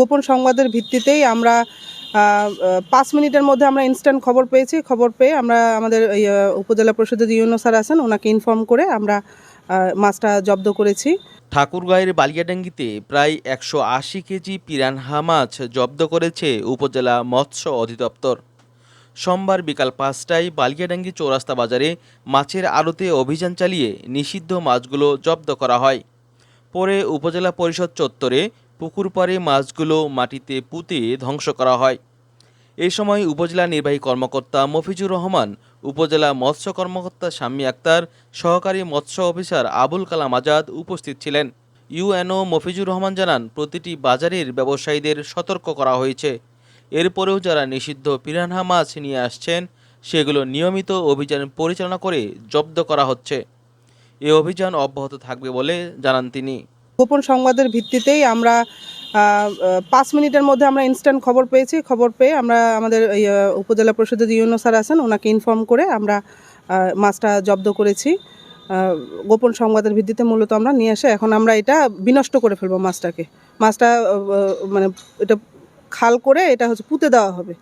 গোপন সংবাদের ভিত্তিতেই আমরা পাঁচ মিনিটের মধ্যে আমরা ইনস্ট্যান্ট খবর পেয়েছি। খবর পেয়ে আমরা আমাদের উপজেলা পরিষদের ইউনো স্যার আছেন, ওনাকে ইনফর্ম করে আমরা মাছটা জব্দ করেছি। ঠাকুরগাঁয়ের বালিয়াডাঙ্গিতে প্রায় একশো আশি কেজি পিরানহা মাছ জব্দ করেছে উপজেলা মৎস্য অধিদপ্তর। সোমবার বিকাল পাঁচটায় বালিয়াডাঙ্গি চৌরাস্তা বাজারে মাছের আড়তে অভিযান চালিয়ে নিষিদ্ধ মাছগুলো জব্দ করা হয়। পরে উপজেলা পরিষদ চত্বরে পুকুর পাড়ে মাছগুলো মাটিতে পুঁতে ধ্বংস করা হয়। এ সময় উপজেলা নির্বাহী কর্মকর্তা মফিজুর রহমান, উপজেলা মৎস্য কর্মকর্তা শাম্মী আক্তার, সহকারী মৎস্য অফিসার আবুল কালাম আজাদ উপস্থিত ছিলেন। ইউএনও মফিজুর রহমান জানান, প্রতিটি বাজারের ব্যবসায়ীদের সতর্ক করা হয়েছে। এরপরেও যারা নিষিদ্ধ পিরানহা মাছ নিয়ে আসছেন, সেগুলো নিয়মিত অভিযান পরিচালনা করে জব্দ করা হচ্ছে। এ অভিযান অব্যাহত থাকবে বলে জানান তিনি। গোপন সংবাদের ভিত্তিতেই আমরা পাঁচ মিনিটের মধ্যে আমরা ইনস্ট্যান্ট খবর পেয়েছি। খবর পেয়ে আমরা আমাদের উপজেলা পরিষদের ইউনো স্যার আছেন, ওনাকে ইনফর্ম করে আমরা মাছটা জব্দ করেছি। গোপন সংবাদের ভিত্তিতে মূলত আমরা নিয়ে এসে এখন আমরা এটা বিনষ্ট করে ফেলব মাছটাকে। মাছটা মানে এটা খাল করে এটা হচ্ছে পুঁতে দেওয়া হবে।